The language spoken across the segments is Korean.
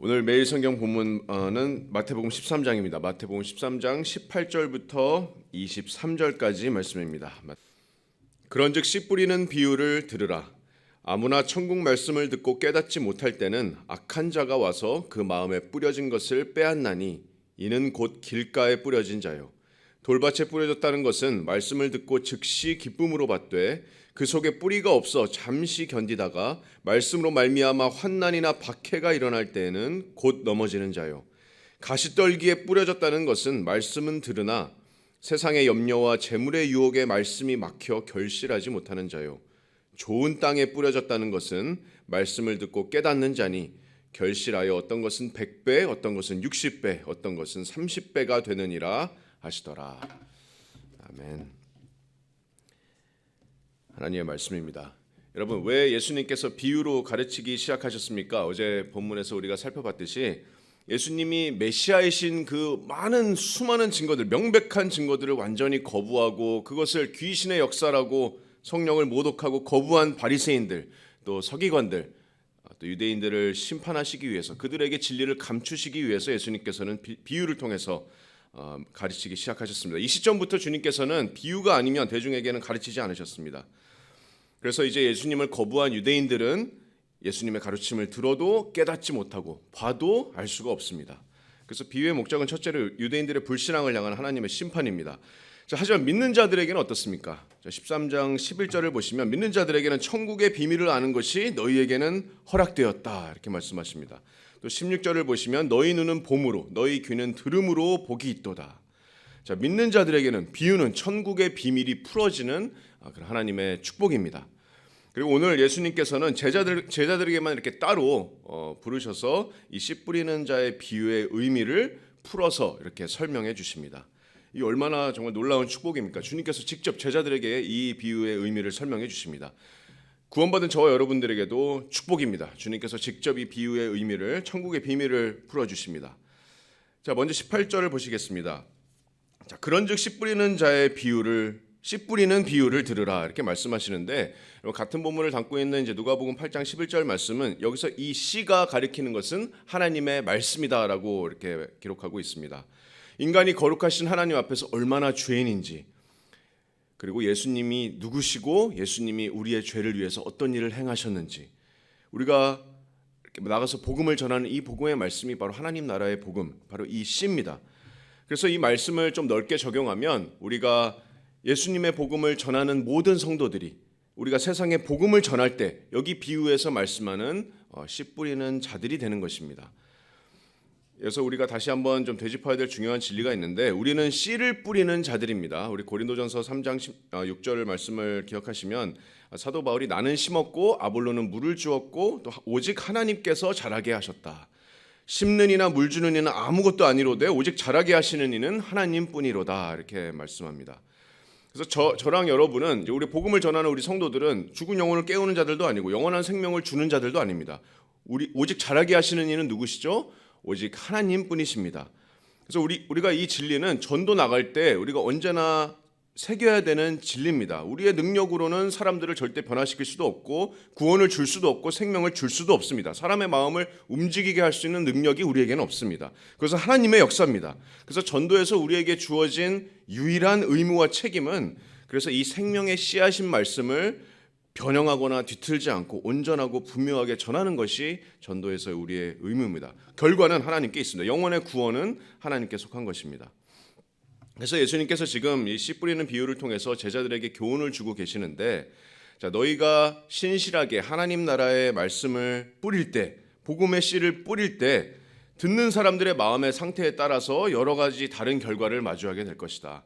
오늘 매일 성경 본문은 마태복음 13장입니다. 마태복음 13장 18절부터 23절까지 말씀입니다. 그런즉 씨 뿌리는 비유를 들으라. 아무나 천국 말씀을 듣고 깨닫지 못할 때는 악한 자가 와서 그 마음에 뿌려진 것을 빼앗나니 이는 곧 길가에 뿌려진 자요. 돌밭에 뿌려졌다는 것은 말씀을 듣고 즉시 기쁨으로 받되 그 속에 뿌리가 없어 잠시 견디다가 말씀으로 말미암아 환난이나 박해가 일어날 때에는 곧 넘어지는 자요. 가시떨기에 뿌려졌다는 것은 말씀은 들으나 세상의 염려와 재물의 유혹에 말씀이 막혀 결실하지 못하는 자요. 좋은 땅에 뿌려졌다는 것은 말씀을 듣고 깨닫는 자니 결실하여 어떤 것은 100배, 어떤 것은 60배, 어떤 것은 30배가 되느니라 하시더라. 아멘. 하나님의 말씀입니다. 여러분 왜 예수님께서 비유로 가르치기 시작하셨습니까? 어제 본문에서 우리가 살펴봤듯이 예수님이 메시아이신 그 많은 수많은 증거들, 명백한 증거들을 완전히 거부하고 그것을 귀신의 역사라고 성령을 모독하고 거부한 바리새인들, 또 서기관들, 또 유대인들을 심판하시기 위해서 그들에게 진리를 감추시기 위해서 예수님께서는 비, 비유를 통해서 어, 가르치기 시작하셨습니다. 이 시점부터 주님께서는 비유가 아니면 대중에게는 가르치지 않으셨습니다. 그래서 이제 예수님을 거부한 유대인들은 예수님의 가르침을 들어도 깨닫지 못하고 봐도 알 수가 없습니다. 그래서 비유의 목적은 첫째로 유대인들의 불신앙을 향한 하나님의 심판입니다. 자, 하지만 믿는 자들에게는 어떻습니까? 자, 13장 11절을 보시면 믿는 자들에게는 천국의 비밀을 아는 것이 너희에게는 허락되었다 이렇게 말씀하십니다. 또 16절을 보시면 너희 눈은 봄으로 너희 귀는 들음으로 복이 있도다. 자, 믿는 자들에게는 비유는 천국의 비밀이 풀어지는 하나님의 축복입니다. 그리고 오늘 예수님께서는 제자들 제자들에게만 이렇게 따로 어, 부르셔서 이 씨 뿌리는 자의 비유의 의미를 풀어서 이렇게 설명해 주십니다. 이 얼마나 정말 놀라운 축복입니까? 주님께서 직접 제자들에게 이 비유의 의미를 설명해 주십니다. 구원받은 저와 여러분들에게도 축복입니다. 주님께서 직접 이 비유의 의미를 천국의 비밀을 풀어 주십니다. 자, 먼저 18절을 보시겠습니다. 자, 그런즉 씨 뿌리는 자의 비유를 씨 뿌리는 비유를 들으라 이렇게 말씀하시는데 같은 본문을 담고 있는 이제 누가복음 8장 11절 말씀은 여기서 이 씨가 가리키는 것은 하나님의 말씀이다라고 이렇게 기록하고 있습니다. 인간이 거룩하신 하나님 앞에서 얼마나 죄인인지 그리고 예수님이 누구시고 예수님이 우리의 죄를 위해서 어떤 일을 행하셨는지 우리가 나가서 복음을 전하는 이 복음의 말씀이 바로 하나님 나라의 복음, 바로 이 씨입니다. 그래서 이 말씀을 좀 넓게 적용하면 우리가 예수님의 복음을 전하는 모든 성도들이 우리가 세상에 복음을 전할 때 여기 비유에서 말씀하는 어, 씨 뿌리는 자들이 되는 것입니다. 그래서 우리가 다시 한번 좀 되짚어야 될 중요한 진리가 있는데 우리는 씨를 뿌리는 자들입니다. 우리 고린도전서 3장 6절 말씀을 기억하시면 사도 바울이 나는 심었고 아볼로는 물을 주었고 또 오직 하나님께서 자라게 하셨다. 심는 이나 물 주는 이는 아무것도 아니로되 오직 자라게 하시는 이는 하나님뿐이로다 이렇게 말씀합니다. 그래서 저, 저랑 여러분은 우리 복음을 전하는 우리 성도들은 죽은 영혼을 깨우는 자들도 아니고 영원한 생명을 주는 자들도 아닙니다. 우리 오직 자라게 하시는 이는 누구시죠? 오직 하나님뿐이십니다. 그래서 우리 우리가 이 진리는 전도 나갈 때 우리가 언제나 새겨야 되는 진리입니다. 우리의 능력으로는 사람들을 절대 변화시킬 수도 없고 구원을 줄 수도 없고 생명을 줄 수도 없습니다. 사람의 마음을 움직이게 할 수 있는 능력이 우리에게는 없습니다. 그래서 하나님의 역사입니다. 그래서 전도에서 우리에게 주어진 유일한 의무와 책임은 그래서 이 생명의 씨앗인 말씀을 변형하거나 뒤틀지 않고 온전하고 분명하게 전하는 것이 전도에서 우리의 의무입니다. 결과는 하나님께 있습니다. 영원의 구원은 하나님께 속한 것입니다. 그래서 예수님께서 지금 이 씨 뿌리는 비유를 통해서 제자들에게 교훈을 주고 계시는데 자, 너희가 신실하게 하나님 나라의 말씀을 뿌릴 때 복음의 씨를 뿌릴 때 듣는 사람들의 마음의 상태에 따라서 여러 가지 다른 결과를 마주하게 될 것이다.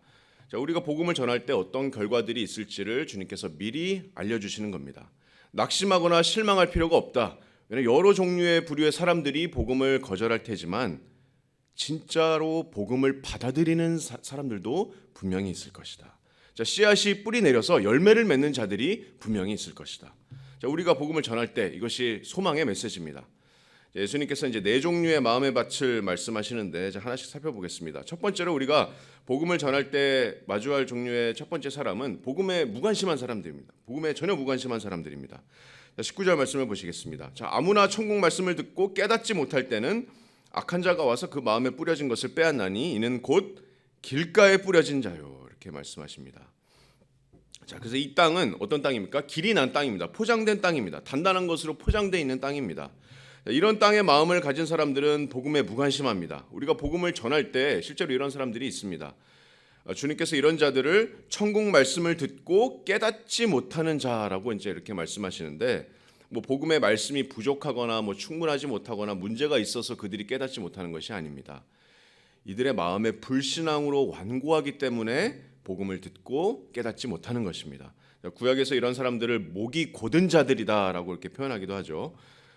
자, 우리가 복음을 전할 때 어떤 결과들이 있을지를 주님께서 미리 알려주시는 겁니다. 낙심하거나 실망할 필요가 없다. 왜냐하면 여러 종류의 부류의 사람들이 복음을 거절할 테지만 진짜로 복음을 받아들이는 사, 사람들도 분명히 있을 것이다. 자, 씨앗이 뿌리 내려서 열매를 맺는 자들이 분명히 있을 것이다. 자, 우리가 복음을 전할 때 이것이 소망의 메시지입니다. 예수님께서 이제 네 종류의 마음의 밭을 말씀하시는데 하나씩 살펴보겠습니다. 첫 번째로 우리가 복음을 전할 때 마주할 종류의 첫 번째 사람은 복음에 무관심한 사람들입니다. 복음에 전혀 무관심한 사람들입니다. 자, 19절 말씀을 보시겠습니다. 자, 아무나 천국 말씀을 듣고 깨닫지 못할 때는 악한 자가 와서 그 마음에 뿌려진 것을 빼앗나니 이는 곧 길가에 뿌려진 자요. 이렇게 말씀하십니다. 자, 그래서 이 땅은 어떤 땅입니까? 길이 난 땅입니다. 포장된 땅입니다. 단단한 것으로 포장되어 있는 땅입니다. 자, 이런 땅의 마음을 가진 사람들은 복음에 무관심합니다. 우리가 복음을 전할 때 실제로 이런 사람들이 있습니다. 어, 주님께서 이런 자들을 천국 말씀을 듣고 깨닫지 못하는 자라고 이제 이렇게 말씀하시는데 뭐 복음의 말씀이 부족하거나 뭐 충분하지 못하거나 문제가 있어서 그들이 깨닫지 못하는 것이 아닙니다. 이들의 마음에 불신앙으로 완고하기 때문에 복음을 듣고 깨닫지 못하는 것입니다. 구약에서 이런 사람들을 목이 고든 자들이다라고 이렇게 표현하기도 하죠.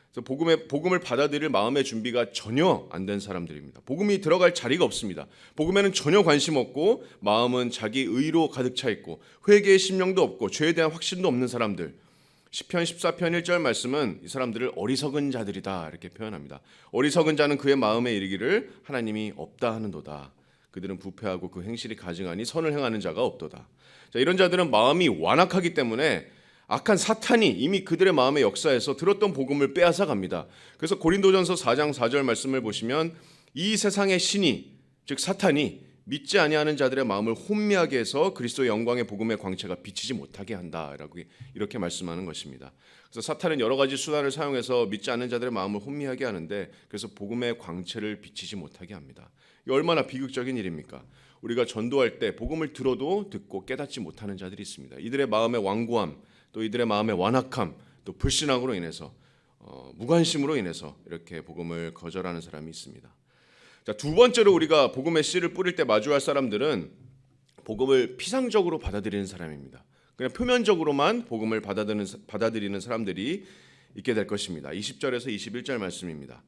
그래서 복음의 복음을 받아들일 마음의 준비가 전혀 안 된 사람들입니다. 복음이 들어갈 자리가 없습니다. 복음에는 전혀 관심 없고 마음은 자기 의로 가득 차 있고 회개의 심령도 없고 죄에 대한 확신도 없는 사람들. 시편 14편 1절 말씀은 이 사람들을 어리석은 자들이다 이렇게 표현합니다. 어리석은 자는 그의 마음에 이르기를 하나님이 없다 하는도다. 그들은 부패하고 그 행실이 가증하니 선을 행하는 자가 없도다. 자, 이런 자들은 마음이 완악하기 때문에 악한 사탄이 이미 그들의 마음의 역사에서 들었던 복음을 빼앗아 갑니다. 그래서 고린도전서 4장 4절 말씀을 보시면 이 세상의 신이 즉 사탄이 믿지 아니하는 자들의 마음을 혼미하게 해서 그리스도의 영광의 복음의 광채가 비치지 못하게 한다라고 이렇게 말씀하는 것입니다. 그래서 사탄은 여러 가지 수단을 사용해서 믿지 않는 자들의 마음을 혼미하게 하는데 그래서 복음의 광채를 비치지 못하게 합니다. 이 얼마나 비극적인 일입니까? 우리가 전도할 때 복음을 들어도 듣고 깨닫지 못하는 자들이 있습니다. 이들의 마음의 완고함, 또 이들의 마음의 완악함, 또 불신앙으로 인해서 어, 무관심으로 인해서 이렇게 복음을 거절하는 사람이 있습니다. 자, 두 번째로 우리가 복음의 씨를 뿌릴 때 마주할 사람들은 복음을 피상적으로 받아들이는 사람입니다. 그냥 표면적으로만 복음을 받아들이는, 받아들이는 사람들이 있게 될 것입니다. 20절에서 21절 말씀입니다.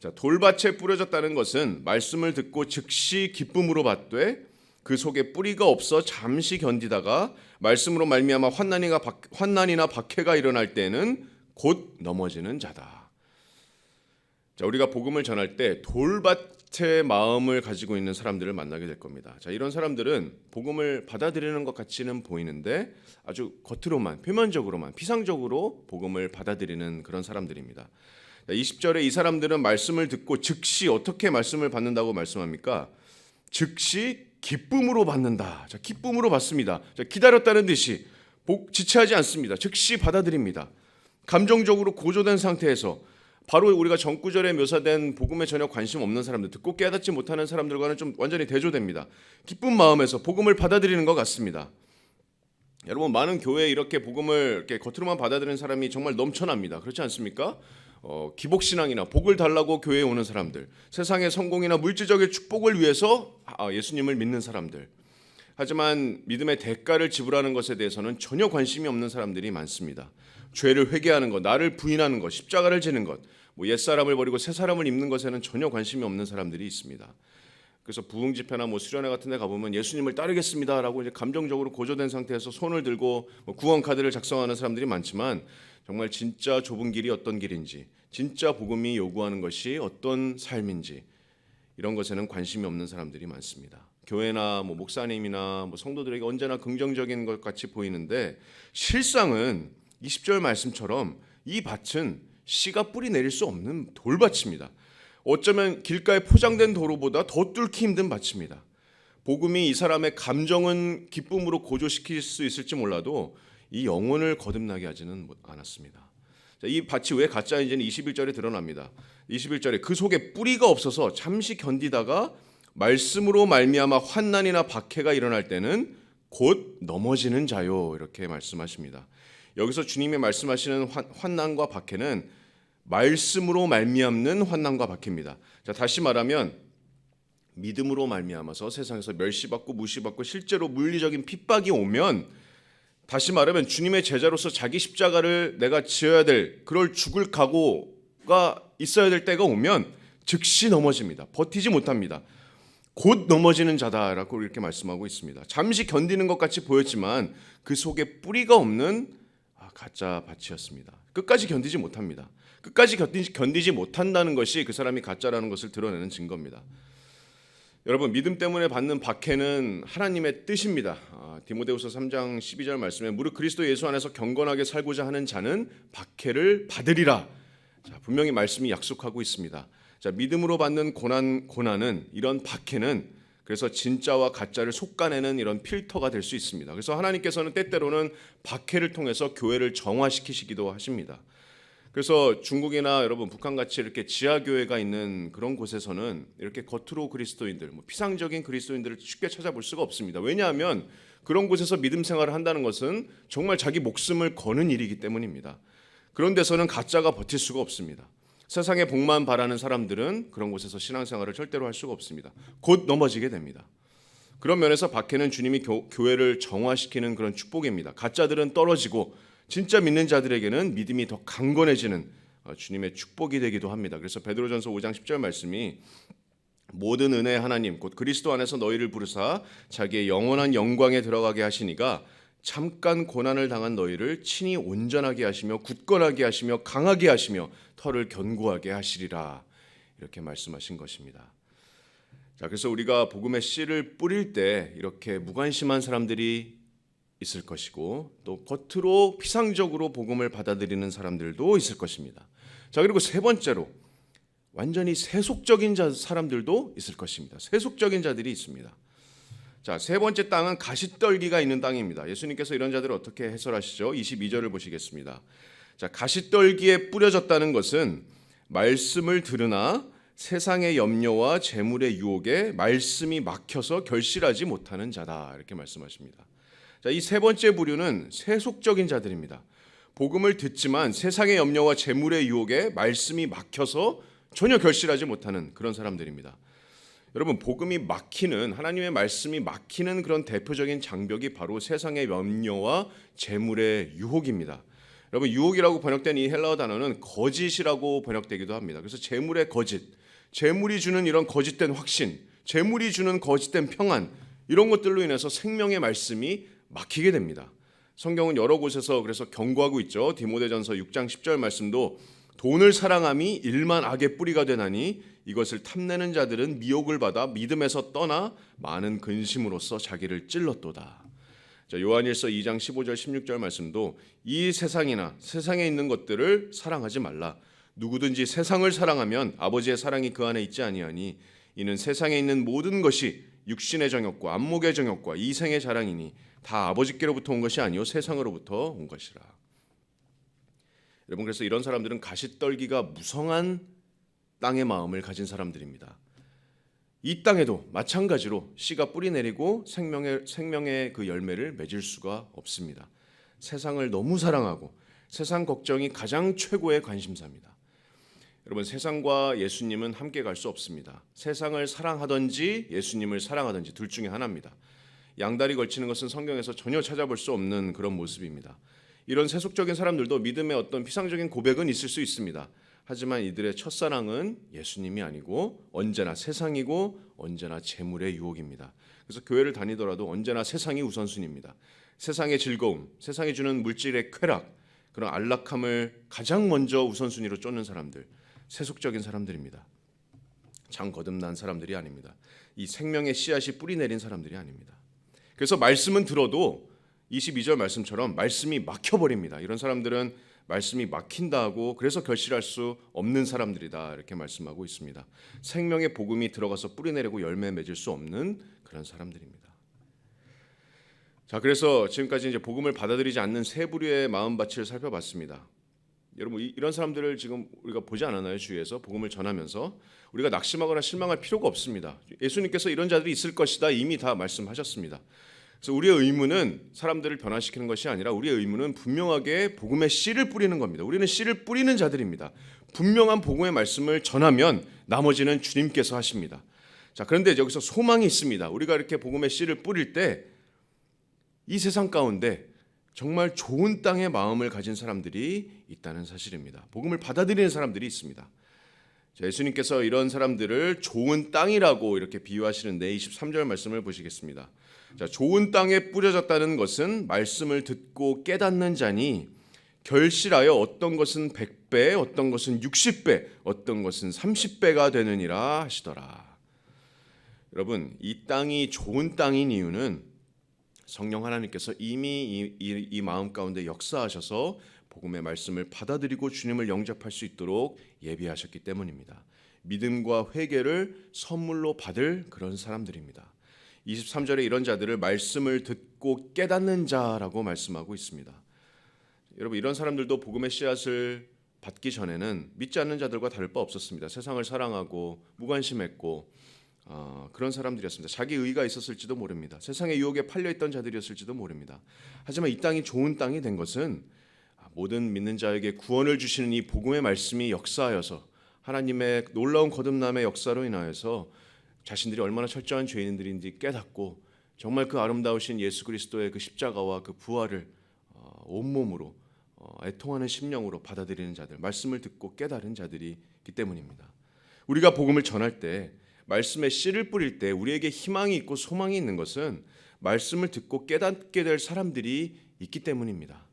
자, 돌밭에 뿌려졌다는 것은 말씀을 듣고 즉시 기쁨으로 받되 그 속에 뿌리가 없어 잠시 견디다가 말씀으로 말미암아 환난이나 박, 환난이나 박해가 일어날 때는 곧 넘어지는 자다. 자, 우리가 복음을 전할 때 돌밭 의 마음을 가지고 있는 사람들을 만나게 될 겁니다. 자, 이런 사람들은 복음을 받아들이는 것 같이는 보이는데 아주 겉으로만 표면적으로만 피상적으로 복음을 받아들이는 그런 사람들입니다. 20절에 이 사람들은 말씀을 듣고 즉시 어떻게 말씀을 받는다고 말씀합니까? 즉시 기쁨으로 받는다. 자, 기쁨으로 받습니다. 자, 기다렸다는 듯이 복 지체하지 않습니다. 즉시 받아들입니다. 감정적으로 고조된 상태에서 바로 우리가 전구절에 묘사된 복음에 전혀 관심 없는 사람들, 듣고 깨닫지 못하는 사람들과는 좀 완전히 대조됩니다. 기쁜 마음에서 복음을 받아들이는 것 같습니다. 여러분 많은 교회에 이렇게 복음을 이렇게 겉으로만 받아들이는 사람이 정말 넘쳐납니다. 그렇지 않습니까? 어, 기복 신앙이나 복을 달라고 교회에 오는 사람들, 세상의 성공이나 물질적인 축복을 위해서 아, 예수님을 믿는 사람들. 하지만 믿음의 대가를 지불하는 것에 대해서는 전혀 관심이 없는 사람들이 많습니다. 죄를 회개하는 것, 나를 부인하는 것, 십자가를 지는 것, 뭐 옛사람을 버리고 새 사람을 입는 것에는 전혀 관심이 없는 사람들이 있습니다. 그래서 부흥 집회나 뭐 수련회 같은 데 가보면 예수님을 따르겠습니다라고 이제 감정적으로 고조된 상태에서 손을 들고 뭐 구원 카드를 작성하는 사람들이 많지만 정말 진짜 좁은 길이 어떤 길인지, 진짜 복음이 요구하는 것이 어떤 삶인지 이런 것에는 관심이 없는 사람들이 많습니다. 교회나 뭐 목사님이나 뭐 성도들에게 언제나 긍정적인 것 같이 보이는데 실상은 20절 말씀처럼 이 밭은 씨가 뿌리 내릴 수 없는 돌밭입니다. 어쩌면 길가에 포장된 도로보다 더 뚫기 힘든 밭입니다. 복음이 이 사람의 감정은 기쁨으로 고조시킬 수 있을지 몰라도 이 영혼을 거듭나게 하지는 않았습니다. 이 밭이 왜 가짜인지는 21절에 드러납니다. 21절에 그 속에 뿌리가 없어서 잠시 견디다가 말씀으로 말미암아 환난이나 박해가 일어날 때는 곧 넘어지는 자요 이렇게 말씀하십니다. 여기서 주님이 말씀하시는 환 난과 박해는 말씀으로 말미암는 환난과 박해입니다. 자 다시 말하면 믿음으로 말미암아서 세상에서 멸시받고 무시받고 실제로 물리적인 핍박이 오면 다시 말하면 주님의 제자로서 자기 십자가를 내가 지어야 될 그럴 죽을 각오가 있어야 될 때가 오면 즉시 넘어집니다. 버티지 못합니다. 곧 넘어지는 자다라고 이렇게 말씀하고 있습니다. 잠시 견디는 것 같이 보였지만 그 속에 뿌리가 없는 아, 가짜 밭이었습니다. 끝까지 견디지 못합니다. 끝까지 견디지, 견디지 못한다는 것이 그 사람이 가짜라는 것을 드러내는 증거입니다. 여러분 믿음 때문에 받는 박해는 하나님의 뜻입니다. 아, 디모데후서 3장 12절 말씀에 무릇 그리스도 예수 안에서 경건하게 살고자 하는 자는 박해를 받으리라. 자, 분명히 말씀이 약속하고 있습니다. 자, 믿음으로 받는 고난 고난은 이런 박해는 그래서 진짜와 가짜를 속가내는 이런 필터가 될 수 있습니다. 그래서 하나님께서는 때때로는 박해를 통해서 교회를 정화시키시기도 하십니다. 그래서 중국이나 여러분 북한 같이 이렇게 지하 교회가 있는 그런 곳에서는 이렇게 겉으로 그리스도인들, 뭐 피상적인 그리스도인들을 쉽게 찾아볼 수가 없습니다. 왜냐하면 그런 곳에서 믿음 생활을 한다는 것은 정말 자기 목숨을 거는 일이기 때문입니다. 그런 데서는 가짜가 버틸 수가 없습니다. 세상의 복만 바라는 사람들은 그런 곳에서 신앙생활을 절대로 할 수가 없습니다. 곧 넘어지게 됩니다. 그런 면에서 박해는 주님이 교, 교회를 정화시키는 그런 축복입니다. 가짜들은 떨어지고 진짜 믿는 자들에게는 믿음이 더 강건해지는 어, 주님의 축복이 되기도 합니다. 그래서 베드로전서 5장 10절 말씀이 모든 은혜 하나님 곧 그리스도 안에서 너희를 부르사 자기의 영원한 영광에 들어가게 하시니가 잠깐 고난을 당한 너희를 친히 온전하게 하시며 굳건하게 하시며 강하게 하시며 털을 견고하게 하시리라 이렇게 말씀하신 것입니다. 자, 그래서 우리가 복음의 씨를 뿌릴 때 이렇게 무관심한 사람들이 있을 것이고 또 겉으로 피상적으로 복음을 받아들이는 사람들도 있을 것입니다. 자, 그리고 세 번째로 완전히 세속적인 자 사람들도 있을 것입니다. 세속적인 자들이 있습니다. 자, 세 번째 땅은 가시떨기가 있는 땅입니다. 예수님께서 이런 자들을 어떻게 해설하시죠? 22절을 보시겠습니다. 자, 가시떨기에 뿌려졌다는 것은 말씀을 들으나 세상의 염려와 재물의 유혹에 말씀이 막혀서 결실하지 못하는 자다. 이렇게 말씀하십니다. 자, 이 세 번째 부류는 세속적인 자들입니다. 복음을 듣지만 세상의 염려와 재물의 유혹에 말씀이 막혀서 전혀 결실하지 못하는 그런 사람들입니다. 여러분 복음이 막히는 하나님의 말씀이 막히는 그런 대표적인 장벽이 바로 세상의 염려와 재물의 유혹입니다. 여러분 유혹이라고 번역된 이 헬라어 단어는 거짓이라고 번역되기도 합니다. 그래서 재물의 거짓, 재물이 주는 이런 거짓된 확신, 재물이 주는 거짓된 평안 이런 것들로 인해서 생명의 말씀이 막히게 됩니다. 성경은 여러 곳에서 그래서 경고하고 있죠. 디모데전서 6장 10절 말씀도 돈을 사랑함이 일만 악의 뿌리가 되나니 이것을 탐내는 자들은 미혹을 받아 믿음에서 떠나 많은 근심으로써 자기를 찔렀도다. 자, 요한일서 2장 15절 16절 말씀도 이 세상이나 세상에 있는 것들을 사랑하지 말라. 누구든지 세상을 사랑하면 아버지의 사랑이 그 안에 있지 아니하니 이는 세상에 있는 모든 것이 육신의 정욕과 안목의 정욕과 이생의 자랑이니 다 아버지께로부터 온 것이 아니요 세상으로부터 온 것이라. 여러분 그래서 이런 사람들은 가시떨기가 무성한 땅의 마음을 가진 사람들입니다. 이 땅에도 마찬가지로 씨가 뿌리 내리고 생명의 생명의 그 열매를 맺을 수가 없습니다. 세상을 너무 사랑하고 세상 걱정이 가장 최고의 관심사입니다. 여러분 세상과 예수님은 함께 갈 수 없습니다. 세상을 사랑하든지 예수님을 사랑하든지 둘 중에 하나입니다. 양다리 걸치는 것은 성경에서 전혀 찾아볼 수 없는 그런 모습입니다. 이런 세속적인 사람들도 믿음의 어떤 피상적인 고백은 있을 수 있습니다. 하지만 이들의 첫사랑은 예수님이 아니고 언제나 세상이고 언제나 재물의 유혹입니다. 그래서 교회를 다니더라도 언제나 세상이 우선순위입니다. 세상의 즐거움, 세상이 주는 물질의 쾌락, 그런 안락함을 가장 먼저 우선순위로 쫓는 사람들, 세속적인 사람들입니다. 장 거듭난 사람들이 아닙니다. 이 생명의 씨앗이 뿌리 내린 사람들이 아닙니다. 그래서 말씀은 들어도 22절 말씀처럼 말씀이 막혀버립니다. 이런 사람들은 말씀이 막힌다 고 그래서 결실할 수 없는 사람들이다 이렇게 말씀하고 있습니다. 생명의 복음이 들어가서 뿌리내리고 열매 맺을 수 없는 그런 사람들입니다. 자, 그래서 지금까지 이제 복음을 받아들이지 않는 세 부류의 마음밭을 살펴봤습니다. 여러분 이런 사람들을 지금 우리가 보지 않았나요 주위에서 복음을 전하면서 우리가 낙심하거나 실망할 필요가 없습니다. 예수님께서 이런 자들이 있을 것이다 이미 다 말씀하셨습니다. 그래서 우리의 의무는 사람들을 변화시키는 것이 아니라 우리의 의무는 분명하게 복음의 씨를 뿌리는 겁니다. 우리는 씨를 뿌리는 자들입니다. 분명한 복음의 말씀을 전하면 나머지는 주님께서 하십니다. 자, 그런데 여기서 소망이 있습니다. 우리가 이렇게 복음의 씨를 뿌릴 때 이 세상 가운데 정말 좋은 땅의 마음을 가진 사람들이 있다는 사실입니다. 복음을 받아들이는 사람들이 있습니다. 자, 예수님께서 이런 사람들을 좋은 땅이라고 이렇게 비유하시는데 23절 말씀을 보시겠습니다. 자, 좋은 땅에 뿌려졌다는 것은 말씀을 듣고 깨닫는 자니 결실하여 어떤 것은 100배, 어떤 것은 60배, 어떤 것은 30배가 되느니라 하시더라. 여러분 이 땅이 좋은 땅인 이유는 성령 하나님께서 이미 이, 이, 이 마음 가운데 역사하셔서 복음의 말씀을 받아들이고 주님을 영접할 수 있도록 예비하셨기 때문입니다. 믿음과 회개를 선물로 받을 그런 사람들입니다. 23절에 이런 자들을 말씀을 듣고 깨닫는 자라고 말씀하고 있습니다. 여러분 이런 사람들도 복음의 씨앗을 받기 전에는 믿지 않는 자들과 다를 바 없었습니다. 세상을 사랑하고 무관심했고 어, 그런 사람들이었습니다. 자기 의가 있었을지도 모릅니다. 세상의 유혹에 팔려 있던 자들이었을지도 모릅니다. 하지만 이 땅이 좋은 땅이 된 것은 모든 믿는 자에게 구원을 주시는 이 복음의 말씀이 역사하여서 하나님의 놀라운 거듭남의 역사로 인하여서 자신들이 얼마나 철저한 죄인들인지 깨닫고 정말 그 아름다우신 예수 그리스도의 그 십자가와 그 부활을 어, 온몸으로 어, 애통하는 심령으로 받아들이는 자들, 말씀을 듣고 깨달은 자들이기 때문입니다. 우리가 복음을 전할 때 말씀에 씨를 뿌릴 때 우리에게 희망이 있고 소망이 있는 것은 말씀을 듣고 깨닫게 될 사람들이 있기 때문입니다.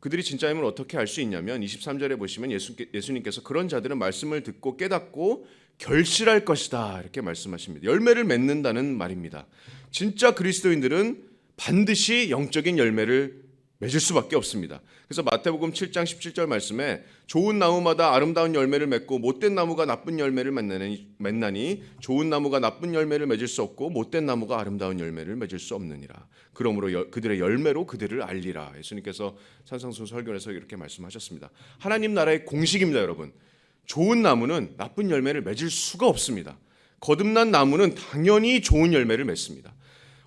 그들이 진짜임을 어떻게 알 수 있냐면 23절에 보시면 예수, 예수님께서 그런 자들은 말씀을 듣고 깨닫고 결실할 것이다 이렇게 말씀하십니다. 열매를 맺는다는 말입니다. 진짜 그리스도인들은 반드시 영적인 열매를 맺을 수밖에 없습니다. 그래서 마태복음 7장 17절 말씀에 좋은 나무마다 아름다운 열매를 맺고 못된 나무가 나쁜 열매를 맺나니, 좋은 나무가 나쁜 열매를 맺을 수 없고 못된 나무가 아름다운 열매를 맺을 수 없느니라. 그러므로 여, 그들의 열매로 그들을 알리라. 예수님께서 산상수 설교에서 이렇게 말씀하셨습니다. 하나님 나라의 공식입니다, 여러분. 좋은 나무는 나쁜 열매를 맺을 수가 없습니다. 거듭난 나무는 당연히 좋은 열매를 맺습니다.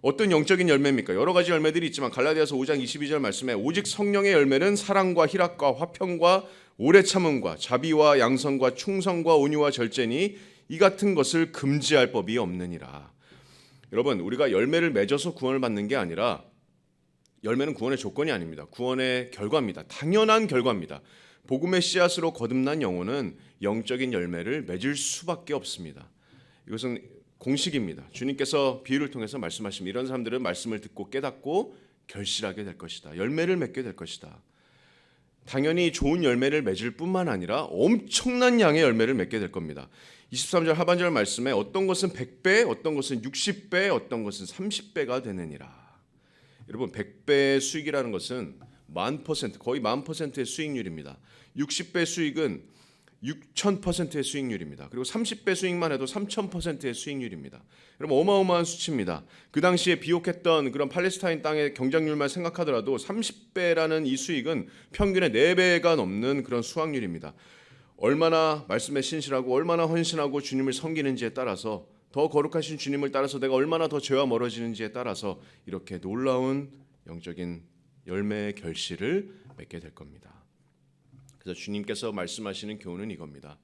어떤 영적인 열매입니까? 여러 가지 열매들이 있지만 갈라디아서 5장 22절 말씀에 오직 성령의 열매는 사랑과 희락과 화평과 오래 참음과 자비와 양성과 충성과 온유와 절제니 이 같은 것을 금지할 법이 없느니라. 여러분, 우리가 열매를 맺어서 구원을 받는 게 아니라 열매는 구원의 조건이 아닙니다. 구원의 결과입니다. 당연한 결과입니다. 복음의 씨앗으로 거듭난 영혼은 영적인 열매를 맺을 수밖에 없습니다. 이것은 공식입니다. 주님께서 비유를 통해서 말씀하시면 이런 사람들은 말씀을 듣고 깨닫고 결실하게 될 것이다. 열매를 맺게 될 것이다. 당연히 좋은 열매를 맺을 뿐만 아니라 엄청난 양의 열매를 맺게 될 겁니다. 23절 하반절 말씀에 어떤 것은 100배, 어떤 것은 60배, 어떤 것은 30배가 되느니라. 여러분 100배의 수익이라는 것은 만 퍼센트, 거의 만 퍼센트의 수익률입니다. 60배 수익은 6,000%의 수익률입니다. 그리고 30배 수익만 해도 3,000%의 수익률입니다. 여러분 어마어마한 수치입니다. 그 당시에 비옥했던 그런 팔레스타인 땅의 경쟁률만 생각하더라도 30배라는 이 수익은 평균의 4배가 넘는 그런 수확률입니다. 얼마나 말씀에 신실하고 얼마나 헌신하고 주님을 섬기는지에 따라서 더 거룩하신 주님을 따라서 내가 얼마나 더 죄와 멀어지는지에 따라서 이렇게 놀라운 영적인 열매의 결실을 맺게 될 겁니다. 그래서 주님께서 말씀하시는 교훈은 이겁니다.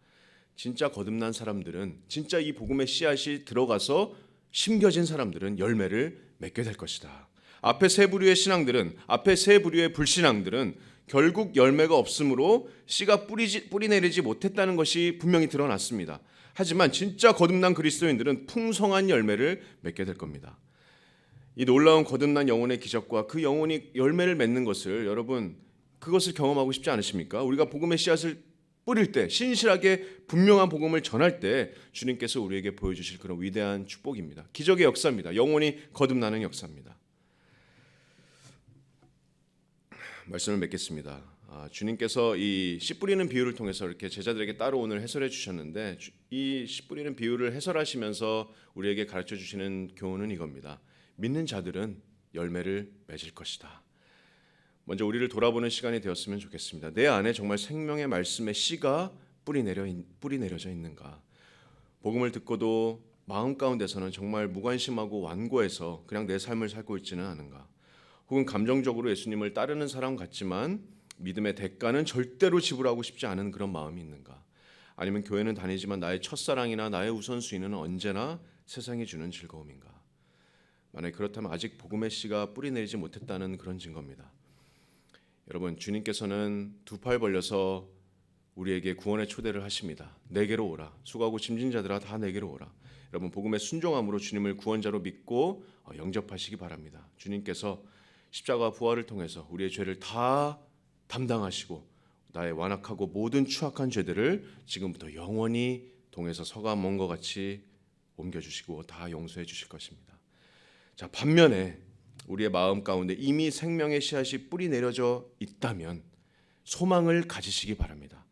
진짜 거듭난 사람들은 진짜 이 복음의 씨앗이 들어가서 심겨진 사람들은 열매를 맺게 될 것이다. 앞에 세 부류의 신앙들은 앞에 세 부류의 불신앙들은 결국 열매가 없으므로 씨가 뿌리지, 뿌리 내리지 못했다는 것이 분명히 드러났습니다. 하지만 진짜 거듭난 그리스도인들은 풍성한 열매를 맺게 될 겁니다. 이 놀라운 거듭난 영혼의 기적과 그 영혼이 열매를 맺는 것을 여러분 그것을 경험하고 싶지 않으십니까? 우리가 복음의 씨앗을 뿌릴 때 신실하게 분명한 복음을 전할 때 주님께서 우리에게 보여주실 그런 위대한 축복입니다. 기적의 역사입니다. 영혼이 거듭나는 역사입니다. 말씀을 맺겠습니다. 아, 주님께서 이 씨 뿌리는 비유를 통해서 이렇게 제자들에게 따로 오늘 해설해 주셨는데 이 씨 뿌리는 비유를 해설하시면서 우리에게 가르쳐 주시는 교훈은 이겁니다. 믿는 자들은 열매를 맺을 것이다. 먼저 우리를 돌아보는 시간이 되었으면 좋겠습니다. 내 안에 정말 생명의 말씀의 씨가 뿌리 내려 뿌리 내려져 있는가? 복음을 듣고도 마음 가운데서는 정말 무관심하고 완고해서 그냥 내 삶을 살고 있지는 않은가? 혹은 감정적으로 예수님을 따르는 사람 같지만 믿음의 대가는 절대로 지불하고 싶지 않은 그런 마음이 있는가? 아니면 교회는 다니지만 나의 첫사랑이나 나의 우선순위는 언제나 세상이 주는 즐거움인가? 만약 그렇다면 아직 복음의 씨가 뿌리 내리지 못했다는 그런 증거입니다. 여러분 주님께서는 두 팔 벌려서 우리에게 구원의 초대를 하십니다. 내게로 오라. 수고하고 짐진 자들아 다 내게로 오라. 여러분 복음의 순종함으로 주님을 구원자로 믿고 어, 영접하시기 바랍니다. 주님께서 십자가 부활을 통해서 우리의 죄를 다 담당하시고 나의 완악하고 모든 추악한 죄들을 지금부터 영원히 동에서 서가 먼 것 같이 옮겨 주시고 다 용서해 주실 것입니다. 자 반면에 우리의 마음 가운데 이미 생명의 씨앗이 뿌리 내려져 있다면 소망을 가지시기 바랍니다.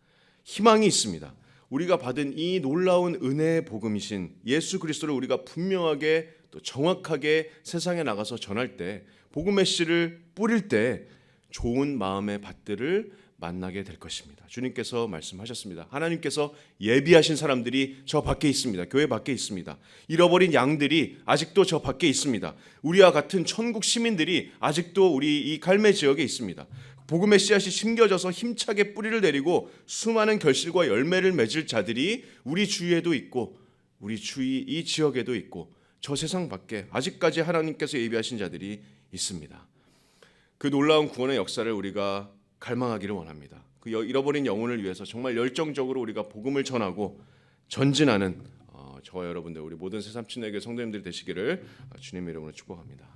희망이 있습니다. 우리가 받은 이 놀라운 은혜의 복음이신 예수 그리스도를 우리가 분명하게 또 정확하게 세상에 나가서 전할 때 복음의 씨를 뿌릴 때 좋은 마음의 밭들을 만나게 될 것입니다. 주님께서 말씀하셨습니다. 하나님께서 예비하신 사람들이 저 밖에 있습니다. 교회 밖에 있습니다. 잃어버린 양들이 아직도 저 밖에 있습니다. 우리와 같은 천국 시민들이 아직도 우리 이 갈매 지역에 있습니다. 복음의 씨앗이 심겨져서 힘차게 뿌리를 내리고 수많은 결실과 열매를 맺을 자들이 우리 주위에도 있고 우리 주위 이 지역에도 있고 저 세상 밖에 아직까지 하나님께서 예비하신 자들이 있습니다. 그 놀라운 구원의 역사를 우리가 갈망하기를 원합니다. 그 여- 잃어버린 영혼을 위해서 정말 열정적으로 우리가 복음을 전하고 전진하는 어, 저와 여러분들 우리 모든 새삼친에게 성도님들이 되시기를 주님의 이름으로 축복합니다.